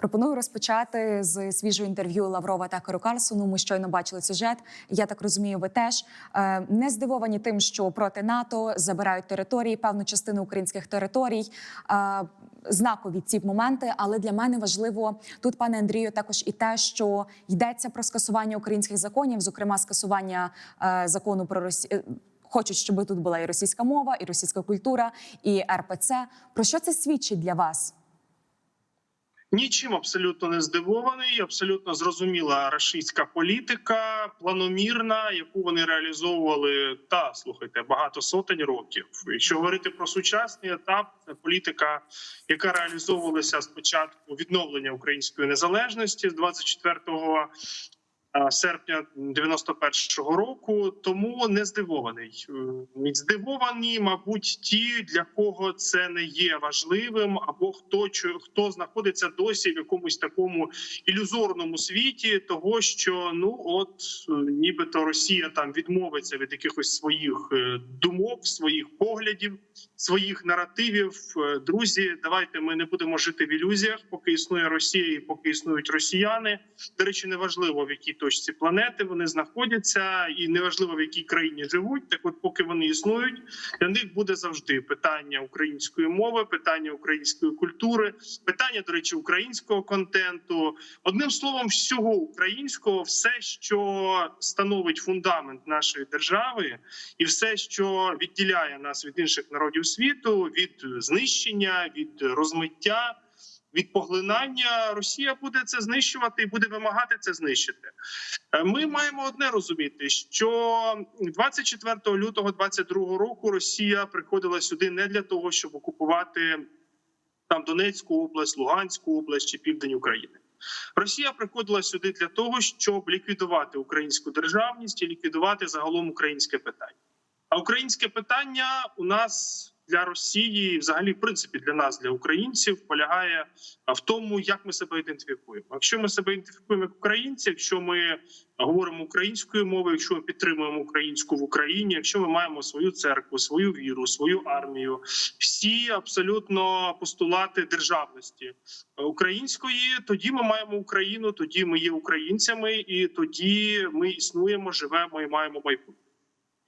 Пропоную розпочати з свіжого інтерв'ю Лаврова та Карлсону. Ми щойно бачили сюжет. Я так розумію, ви теж Е, не здивовані тим, що проти НАТО забирають території, певну частину українських територій. Е, Знакові ці моменти, але для мене важливо тут, пане Андрію, також і те, що йдеться про скасування українських законів, зокрема скасування е, закону про Росію. Хочуть, щоб тут була і російська мова, і російська культура, і РПЦ. Про що це свідчить для вас? Нічим абсолютно не здивований. Абсолютно зрозуміла рашистська політика, планомірна, яку вони реалізовували та слухайте багато сотень років. Якщо говорити про сучасний етап, це політика, яка реалізовувалася спочатку відновлення української незалежності з 24 е, серпня 91-го року. Тому не здивований. Е, Здивовані, мабуть, ті, для кого це не є важливим, або хто хто знаходиться досі в якомусь такому ілюзорному світі, того що ну от е, нібито Росія там відмовиться від якихось своїх е, думок, своїх поглядів, своїх наративів. Е, Друзі, давайте ми не будемо жити в ілюзіях, поки існує Росія і поки існують росіяни. До речі, неважливо в якій точці планети вони знаходяться, і неважливо в якій країні живуть. Так, от поки вони існують, для них буде завжди питання української мови, питання української культури, питання, до речі, українського контенту. Одним словом, всього українського, все, що становить фундамент нашої держави, і все, що відділяє нас від інших народів світу, від знищення, від розмиття. Від поглинання Росія буде це знищувати і буде вимагати це знищити. Е, Ми маємо одне розуміти, що 24 лютого 22 року Росія приходила сюди не для того, щоб окупувати там Донецьку область, Луганську область чи південь України. Росія приходила сюди для того, щоб ліквідувати українську державність і ліквідувати загалом українське питання. А українське питання у нас для Росії, взагалі, в принципі, для нас, для українців, полягає в тому, як ми себе ідентифікуємо. Якщо ми себе ідентифікуємо як українці, якщо ми говоримо українською мовою, якщо ми підтримуємо українську в Україні, якщо ми маємо свою церкву, свою віру, свою армію, всі абсолютно постулати державності української, тоді ми маємо Україну, тоді ми є українцями, і тоді ми існуємо, живемо і маємо майбутнє.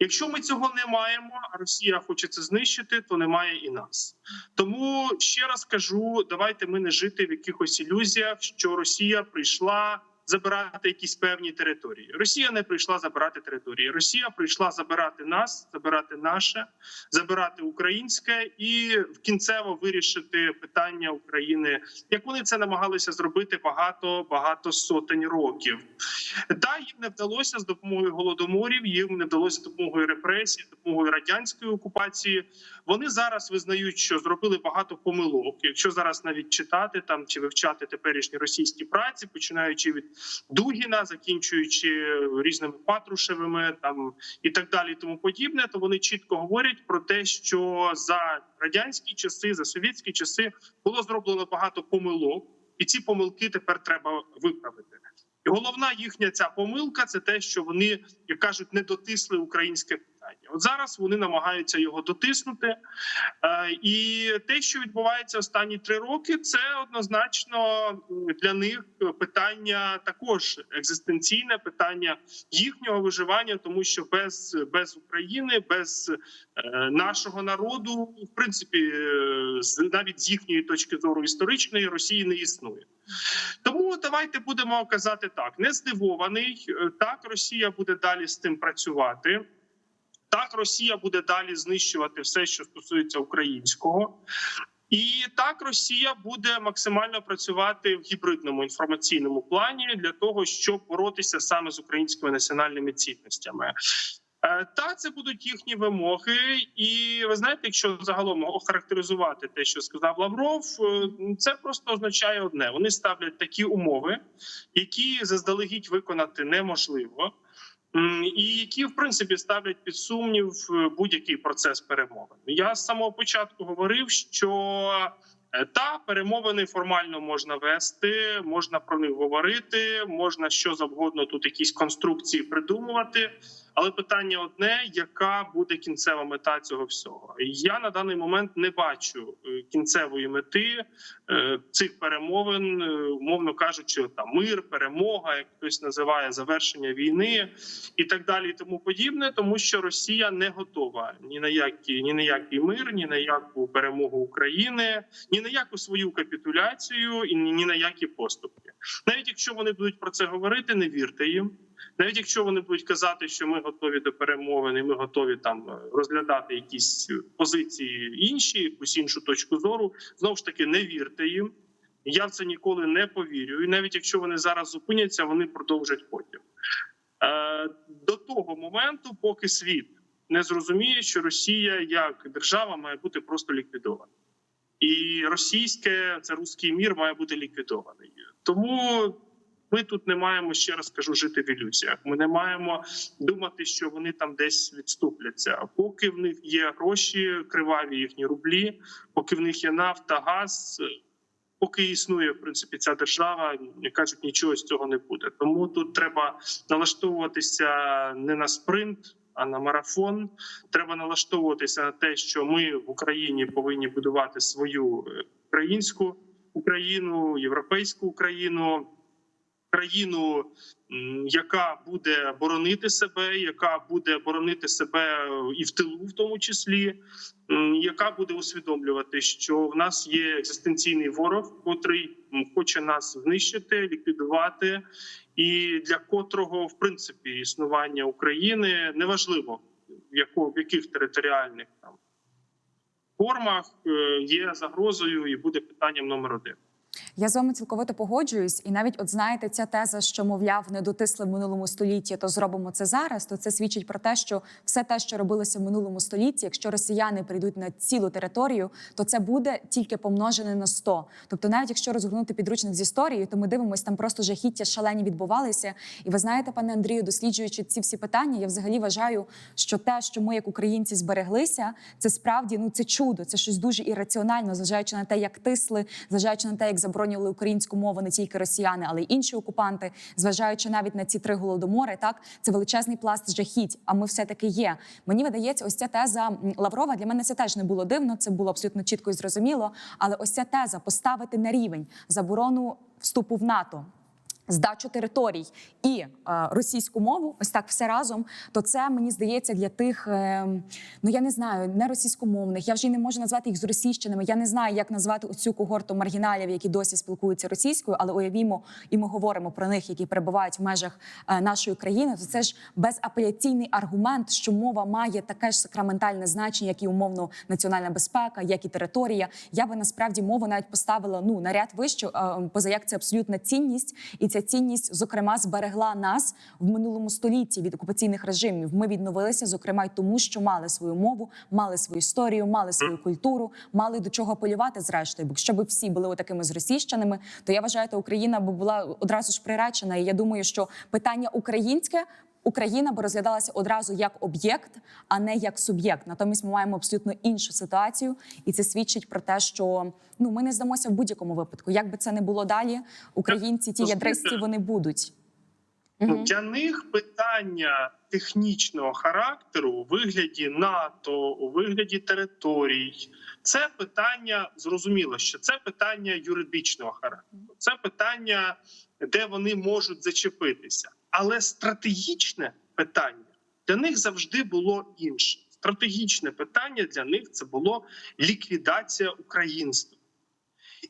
Якщо ми цього не маємо, а Росія хоче це знищити, то немає і нас. Тому ще раз кажу: давайте ми не жити в якихось ілюзіях, що Росія прийшла забирати якісь певні території. Росія не прийшла забирати території. Росія прийшла забирати нас, забирати наше, забирати українське і кінцево вирішити питання України, як вони це намагалися зробити багато багато сотень років. Та їм не вдалося з допомогою голодоморів, їм не вдалося з допомогою репресій, допомогою радянської окупації. Вони зараз визнають, що зробили багато помилок. Якщо зараз навіть читати там чи вивчати теперішні російські праці, починаючи від Дугіна, закінчуючи різними Патрушевими, там і так далі, і тому подібне, то вони чітко говорять про те, що за радянські часи, за совєтські часи було зроблено багато помилок, і ці помилки тепер треба виправити. І головна їхня ця помилка це те, що вони, як кажуть, не дотисли українське питання. От зараз вони намагаються його дотиснути. Е, І те, що відбувається останні три роки, це однозначно для них питання також екзистенційне питання їхнього виживання, тому що без, без України, без е, нашого народу, в принципі, е, навіть з їхньої точки зору історичної Росії не існує. Тому давайте будемо казати так: не здивований. Так, Росія буде далі з тим працювати. Так, Росія буде далі знищувати все, що стосується українського. І так Росія буде максимально працювати в гібридному інформаційному плані для того, щоб боротися саме з українськими національними цінностями. Е, Та це будуть їхні вимоги, і ви знаєте, якщо загалом охарактеризувати те, що сказав Лавров, е, це просто означає одне: вони ставлять такі умови, які заздалегідь виконати неможливо, і які в принципі ставлять під сумнів е, будь-який процес перемовин. Я з самого початку говорив, що е, та перемовини формально можна вести, можна про них говорити, можна що завгодно тут якісь конструкції придумувати. Але питання одне: яка буде кінцева мета цього всього? Я на даний момент не бачу е, кінцевої мети е, цих перемовин, е, умовно кажучи, там мир, перемога, як хтось називає завершення війни і так далі, і тому подібне, тому що Росія не готова ні на які ні на який мир, ні на яку перемогу України, ні на яку свою капітуляцію і ні ні на які поступки. Навіть якщо вони будуть про це говорити, не вірте їм. Навіть якщо вони будуть казати, що ми готові до перемовин, і ми готові там е, розглядати якісь позиції інші, якусь іншу точку зору, знову ж таки не вірте їм. Я в це ніколи не повірю. І навіть якщо вони зараз зупиняться, вони продовжать потім. Е, до того моменту, поки світ не зрозуміє, що Росія як держава має бути просто ліквідована, і російське це руський мір має бути ліквідований. Тому ми тут не маємо ще раз кажу жити в ілюзіях. Ми не маємо думати, що вони там десь відступляться. Поки в них є гроші, криваві їхні рублі, поки в них є нафта, газ. Поки існує в принципі ця держава, кажуть, нічого з цього не буде. Тому тут треба налаштовуватися не на спринт, а на марафон. Треба налаштовуватися на те, що ми в Україні повинні будувати свою е, українську Україну, європейську Україну, країну, яка буде боронити себе, яка буде боронити себе і в тилу, в тому числі, яка буде усвідомлювати, що в нас є екзистенційний ворог, котрий хоче нас знищити, ліквідувати, і для котрого, в принципі, існування України неважливо в яко в яких територіальних там формах е, є загрозою і буде питанням номер один. Я з вами цілковито погоджуюсь, і навіть от знаєте, ця теза, що мовляв, не дотисли в минулому столітті, то зробимо це зараз. То це свідчить про те, що все те, що робилося в минулому столітті, якщо росіяни прийдуть на цілу територію, то це буде тільки помножене на 100. Тобто, навіть якщо розгорнути підручник з історії, то ми дивимося, там просто жахіття шалені відбувалися. І ви знаєте, пане Андрію, досліджуючи ці всі питання, я взагалі вважаю, що те, що ми, як українці, збереглися, це справді ну це чудо, це щось дуже ірраціонально, зважаючи на те, як тисли, зважаючи на те, як заборонювали українську мову не тільки росіяни, але й інші окупанти, зважаючи навіть на ці три голодомори, так це величезний пласт жахіть. А ми все таки є. Мені видається, ось ця теза Лаврова для мене це теж не було дивно. Це було абсолютно чітко і зрозуміло. Але ось ця теза поставити на рівень заборону вступу в НАТО. Здачу територій і е, російську мову, ось так все разом. То це мені здається для тих, е, ну я не знаю, не російськомовних. Я вже не можу назвати їх з російщинами. Я не знаю, як назвати оцю когорту маргіналів, які досі спілкуються російською, але уявімо, і ми говоримо про них, які перебувають в межах е, нашої країни. То це ж безапеляційний аргумент, що мова має таке ж сакраментальне значення, як і умовно національна безпека, як і територія. Я би насправді мову навіть поставила ну на ряд вище, е, поза як це абсолютна цінність, і ця цінність, зокрема, зберегла нас в минулому столітті від окупаційних режимів. Ми відновилися, зокрема, й тому, що мали свою мову, мали свою історію, мали свою культуру, мали до чого полювати. Зрештою, бо якщо б всі були такими зросійщеними, то я вважаю, що Україна б була одразу ж приречена. І я думаю, що питання українське. Україна би розглядалася одразу як об'єкт, а не як суб'єкт. Натомість ми маємо абсолютно іншу ситуацію, і це свідчить про те, що ну ми не здамося в будь-якому випадку. Як би це не було далі, українці ті ядристі вони будуть. Для них питання технічного характеру у вигляді НАТО, у вигляді територій, це питання зрозуміло, що це питання юридичного характеру, це питання, де вони можуть зачепитися. Але стратегічне питання для них завжди було інше. Стратегічне питання для них це було ліквідація українства.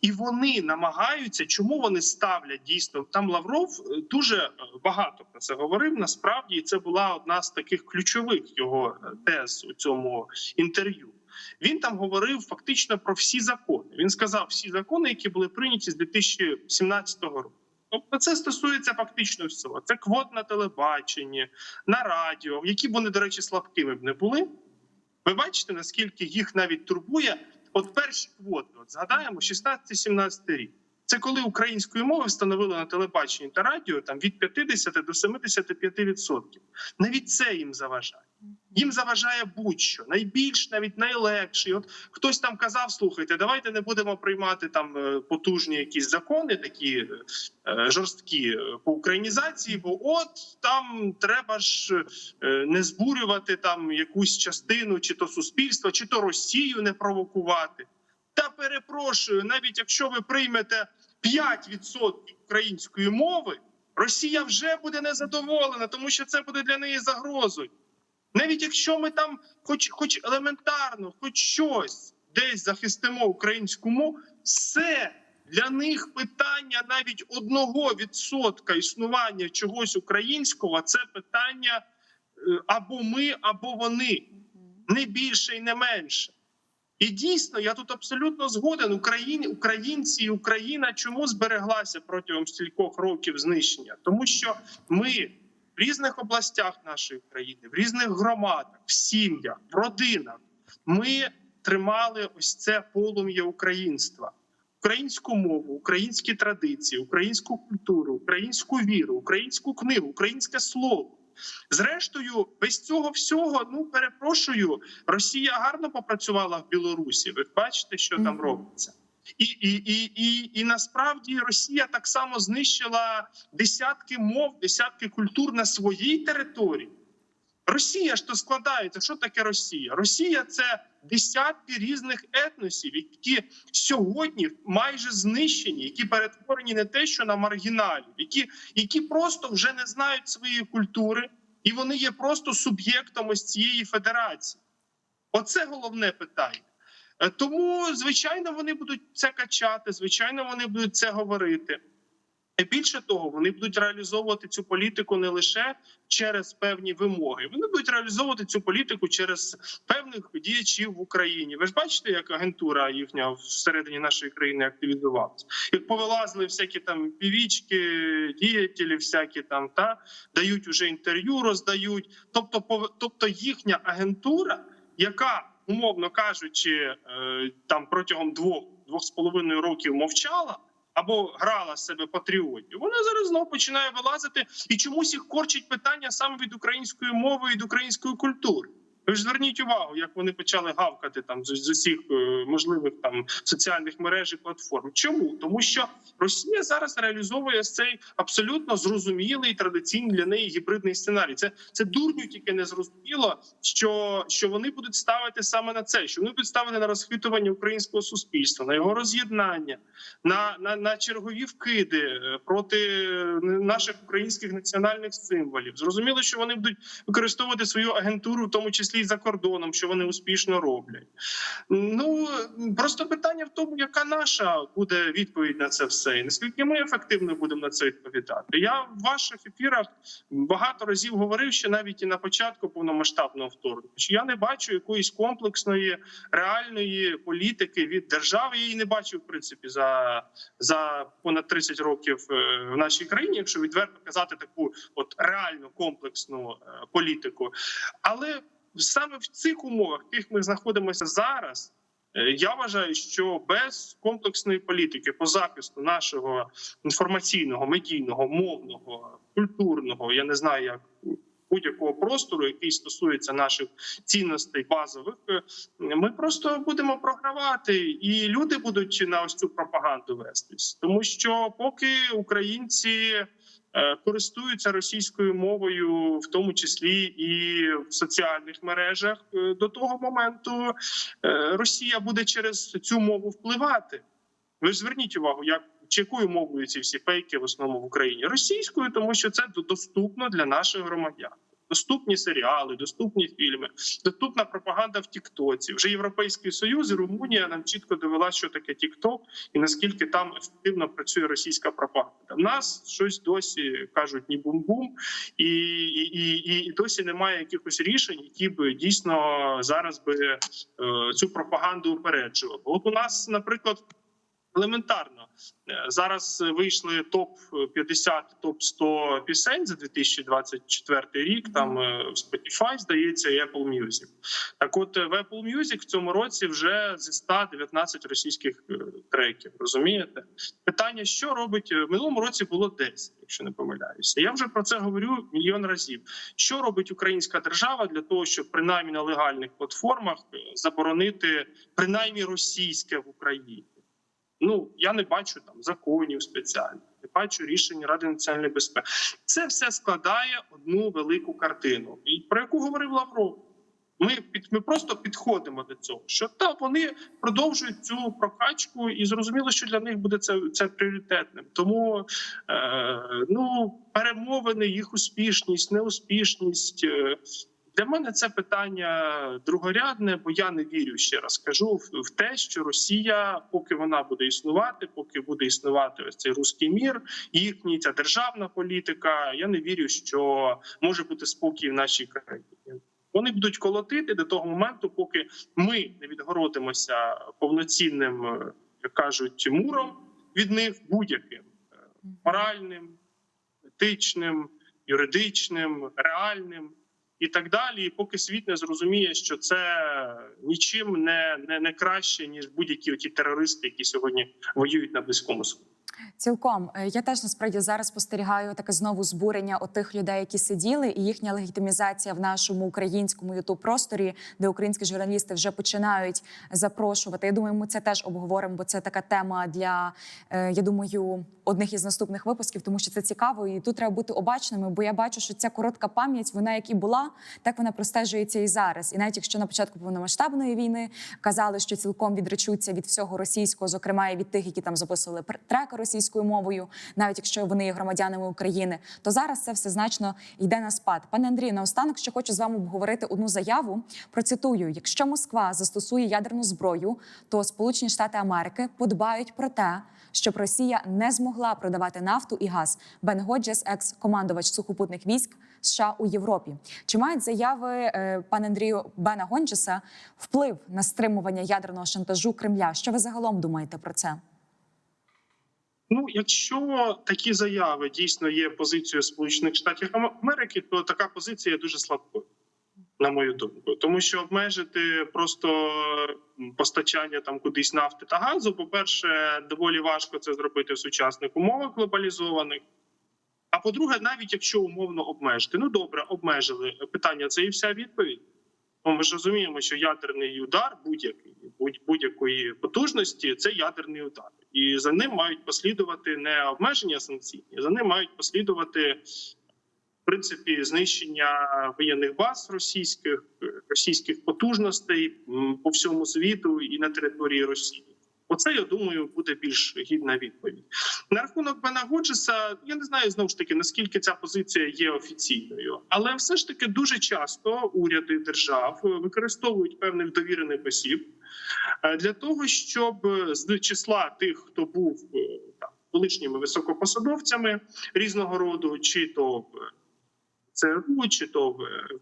І вони намагаються, чому вони ставлять дійсно там Лавров е, дуже е, багато про це говорив. Насправді і це була одна з таких ключових його е, тез у цьому інтерв'ю. Він там говорив фактично про всі закони. Він сказав всі закони, які були прийняті з 2017 року. Тобто це стосується фактично всього. Це квот на телебаченні, на радіо, які б вони, до речі, слабкими б не були. Ви бачите, наскільки їх навіть турбує. От перші квоти, от згадаємо, 16-17 рік. Це коли української мови встановили на телебаченні та радіо там від 50 до 75%. Навіть це їм заважає. Їм заважає будь-що найбільш, навіть найлегший. От хтось там казав: слухайте, давайте не будемо приймати там е, потужні якісь закони, такі е, е, жорсткі по українізації, бо от там треба ж не збурювати там якусь частину, чи то суспільства, чи то Росію не провокувати. Та перепрошую, навіть якщо ви приймете 5% української мови, Росія вже буде незадоволена, тому що це буде для неї загрозою. Навіть якщо ми там, хоч, хоч елементарно, хоч щось десь захистимо українську мову, все для них питання навіть одного відсотка існування чогось українського це питання е, або ми, або вони, не більше і не менше. І дійсно, я тут абсолютно згоден. Україні, українці і Україна чому збереглася протягом стількох років знищення? Тому що ми в різних областях нашої країни, в різних громадах, в сім'ях, в родинах ми тримали ось це полум'я українства. Українську мову, українські традиції, українську культуру, українську віру, українську книгу, українське слово. Зрештою, без цього всього, ну перепрошую, Росія гарно попрацювала в Білорусі. Ви бачите, що там робиться. І, і, і, і, і насправді Росія так само знищила десятки мов, десятки культур на своїй території. Росія ж то складається. Що таке Росія? Росія це десятки різних етносів, які сьогодні майже знищені, які перетворені не те, що на маргіналів, які, які просто вже не знають своєї культури, і вони є просто суб'єктом ось цієї федерації. Оце головне питання. Е, Тому, звичайно, вони будуть це качати, звичайно, вони будуть це говорити. Більше того, вони будуть реалізовувати цю політику не лише через певні вимоги, вони будуть реалізовувати цю політику через певних діячів в Україні. Ви ж бачите, як агентура їхня всередині нашої країни активізувалася, як повилазили всякі там півічки, діятелі, всякі там та дають уже інтерв'ю, роздають. Тобто, пов- тобто їхня агентура, яка умовно кажучи, е, там протягом двох двох з половиною років мовчала або грала себе патріотів, вона зараз знову починає вилазити і чомусь їх корчить питання саме від української мови і від української культури. Ви ж зверніть увагу, як вони почали гавкати там з, усіх е, можливих там соціальних мереж і платформ. Чому тому, що Росія зараз реалізовує цей абсолютно зрозумілий традиційний для неї гібридний сценарій. Це це дурню тільки не зрозуміло, що, що вони будуть ставити саме на це, що вони будуть ставити на розхитування українського суспільства, на його роз'єднання, на, на, на чергові вкиди е, проти е, наших українських національних символів. Зрозуміло, що вони будуть використовувати свою агентуру, в тому числі і за кордоном, що вони успішно роблять. Ну просто питання в тому, яка наша буде відповідь на це все, і наскільки ми ефективно будемо на це відповідати. Я в ваших ефірах багато разів говорив, що навіть і на початку повномасштабного вторгнення, що я не бачу якоїсь комплексної реальної політики від держави. Я її не бачив в принципі за, за понад 30 років е, в нашій країні, якщо відверто казати таку от реальну комплексну е, політику, але саме в цих умовах, в яких ми знаходимося зараз. е, Я вважаю, що без комплексної політики по захисту нашого інформаційного, медійного, мовного, культурного, я не знаю, як будь-якого простору, який стосується наших цінностей базових, е, ми просто будемо програвати, і люди будуть на ось цю пропаганду вестись, тому що поки українці. Е, Користуються російською мовою, в тому числі і в соціальних мережах. е, До того моменту е, Росія буде через цю мову впливати. Ви ж зверніть увагу, як чи якою мовою ці всі фейки в основному в Україні російською, тому що це до- доступно для наших громадян. Доступні серіали, доступні фільми, доступна пропаганда в Тіктоці. Вже Європейський Союз і Румунія нам чітко довела, що таке Тікток і наскільки там ефективно працює російська пропаганда. В нас щось досі кажуть ні бум-бум, і, і, і, і досі немає якихось рішень, які б дійсно зараз би е, цю пропаганду упереджували. От у нас, наприклад. Елементарно Е, зараз вийшли топ 50 топ 100 пісень за 2024 рік. Там е, в Spotify, здається, і Apple Music. Так, от е, в Apple Music в цьому році вже зі 119 російських е, треків. Розумієте? Питання, що робить е, в минулому році було 10, якщо не помиляюся. Я вже про це говорю мільйон разів. Що робить українська держава для того, щоб принаймні на легальних платформах е, заборонити принаймні російське в Україні? Ну я не бачу там законів спеціальних, не бачу рішень Ради національної безпеки. Це все складає одну велику картину, і про яку говорив Лавров. Ми під ми просто підходимо до цього. Що та вони продовжують цю прокачку, і зрозуміло, що для них буде це, це пріоритетним. Тому е, ну перемовини, їх успішність, неуспішність. Е, для мене це питання другорядне, бо я не вірю ще раз кажу в, те, що Росія, поки вона буде існувати, поки буде існувати ось цей руський мір, їхній ця державна політика. Я не вірю, що може бути спокій в нашій країні. Вони будуть колотити до того моменту, поки ми не відгородимося повноцінним, е, як кажуть, муром від них будь-яким е, моральним, етичним, юридичним, реальним і так далі. І поки світ не зрозуміє, що це нічим не, не, не краще ніж будь-які ті терористи, які сьогодні воюють на близькому сході. Цілком Е, я теж насправді зараз спостерігаю таке знову збурення отих людей, які сиділи, і їхня легітимізація в нашому українському ютуб просторі, де українські журналісти вже починають запрошувати. Я думаю, ми це теж обговоримо, бо це така тема для е, я думаю одних із наступних випусків, тому що це цікаво, і тут треба бути обачними. Бо я бачу, що ця коротка пам'ять, вона як і була, так вона простежується і зараз. І навіть якщо на початку повномасштабної війни казали, що цілком відречуться від всього російського, зокрема і від тих, які там записували треки російською мовою, навіть якщо вони є громадянами України, то зараз це все значно йде на спад. Пане Андрію, наостанок ще хочу з вами обговорити одну заяву. Процитую: якщо Москва застосує ядерну зброю, то Сполучені Штати Америки подбають про те, щоб Росія не змогла продавати нафту і газ. Бен Годжес, екс-командувач сухопутних військ США у Європі. Чи мають заяви е, пане Андрію Бена Гонджеса вплив на стримування ядерного шантажу Кремля? Що ви загалом думаєте про це? Ну, якщо такі заяви дійсно є позицією Сполучених Штатів Америки, то така позиція дуже слабкою, на мою думку, тому що обмежити просто постачання там кудись нафти та газу, по перше, доволі важко це зробити в сучасних умовах глобалізованих. А по-друге, навіть якщо умовно обмежити, ну добре, обмежили питання. Це і вся відповідь. Ну, ми ж розуміємо, що ядерний удар будь-який будь-якої потужності це ядерний удар, і за ним мають послідувати не обмеження санкційні, за ним мають послідувати в принципі знищення воєнних баз російських російських потужностей по всьому світу і на території Росії. Оце я думаю буде більш гідна відповідь. На рахунок Бена Годжеса, я не знаю знову ж таки наскільки ця позиція є офіційною, але все ж таки дуже часто уряди держав використовують певних довірених осіб е, для того, щоб з числа тих, хто був е, там колишніми високопосадовцями різного роду, чи то ЦРУ, чи то в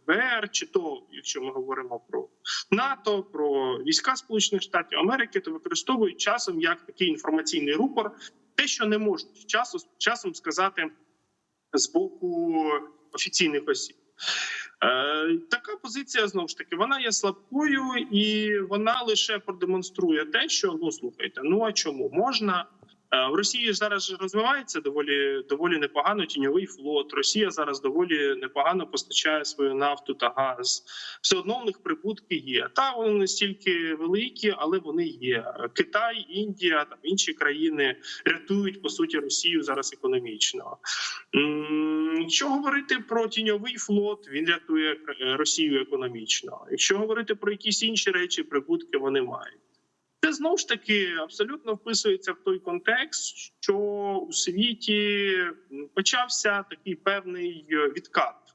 ФБР, чи то, якщо ми говоримо про НАТО, про війська Сполучених Штатів Америки, то використовують часом як такий інформаційний рупор, те, що не можуть часом, часом сказати з боку офіційних осіб. Е, така позиція знову ж таки вона є слабкою, і вона лише продемонструє те, що ну слухайте, ну а чому можна? Е, В Росії зараз розвивається доволі доволі непогано тіньовий флот. Росія зараз доволі непогано постачає свою нафту та газ. Все одно в них прибутки є. Та вони не стільки великі, але вони є. Китай, Індія там інші країни рятують по суті Росію зараз економічно. Якщо говорити про тіньовий флот, він рятує е, Росію економічно. Якщо говорити про якісь інші речі, прибутки вони мають. Це знову ж таки абсолютно вписується в той контекст, що у світі почався такий певний відкат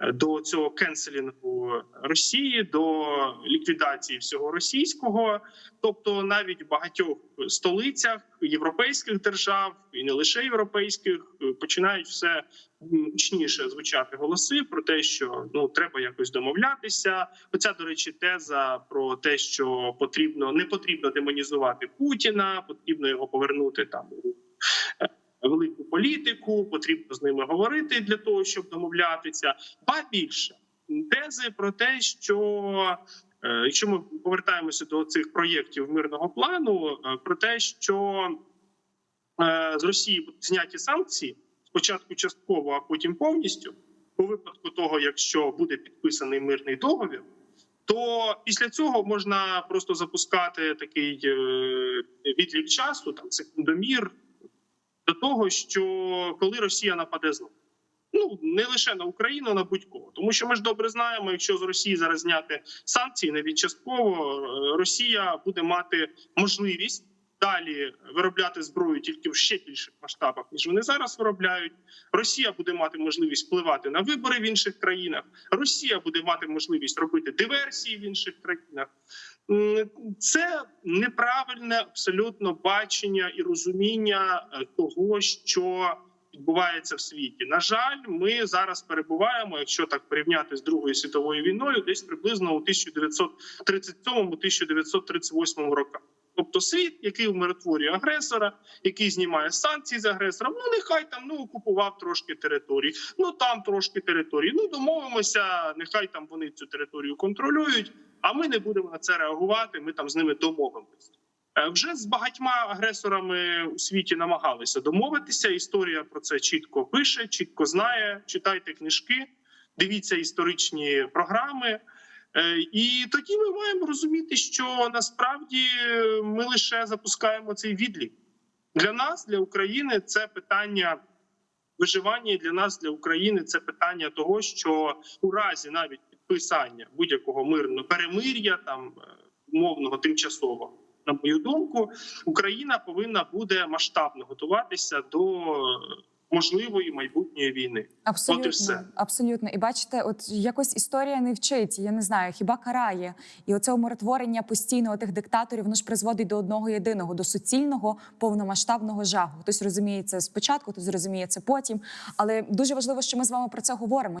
до цього кенселінгу Росії, до ліквідації всього російського. Тобто, навіть в багатьох столицях європейських держав і не лише європейських е, починають все гучніше звучати голоси про те, що ну треба якось домовлятися. Оця, до речі, теза про те, що потрібно не потрібно демонізувати Путіна, потрібно його повернути там е, велику політику, потрібно з ними говорити для того, щоб домовлятися. Ба більше тези про те, що е, якщо ми повертаємося до цих проєктів мирного плану, е, про те, що е, з Росії будуть зняті санкції спочатку частково, а потім повністю, у випадку того, якщо буде підписаний мирний договір. То після цього можна просто запускати такий відлік часу, там секундомір, до того, що коли Росія нападе знову. Ну не лише на Україну, на будь-кого, тому що ми ж добре знаємо, якщо з Росії зараз зняти санкції навіть частково, е, Росія буде мати можливість далі виробляти зброю тільки в ще більших масштабах, ніж вони зараз виробляють. Росія буде мати можливість впливати на вибори в інших країнах. Росія буде мати можливість робити диверсії в інших країнах. Це неправильне абсолютно бачення і розуміння е, того, що відбувається в світі. На жаль, ми зараз перебуваємо, якщо так порівняти з Другою світовою війною, десь приблизно у 1937-1938 роках. Тобто світ, який умиротворює агресора, який знімає санкції з агресора. Ну нехай там ну окупував трошки території. Ну там трошки території. Ну домовимося. Нехай там вони цю територію контролюють. А ми не будемо на це реагувати. Ми там з ними домовимося. Е, Вже з багатьма агресорами у світі намагалися домовитися. Історія про це чітко пише, чітко знає. Читайте книжки, дивіться історичні програми. Е, І тоді ми маємо розуміти, що насправді ми лише запускаємо цей відлік для нас, для України. Це питання виживання. і Для нас, для України, це питання того, що у разі навіть підписання будь-якого мирного перемир'я, там е, умовного тимчасового, на мою думку, Україна повинна буде масштабно готуватися до можливої майбутньої війни. Абсолютно, От і все. абсолютно. І бачите, от якось історія не вчить. Я не знаю, хіба карає. І оце умиротворення постійного тих диктаторів воно ж призводить до одного єдиного, до суцільного повномасштабного жаху. Хтось розуміє це спочатку, хтось розуміє це потім. Але дуже важливо, що ми з вами про це говоримо.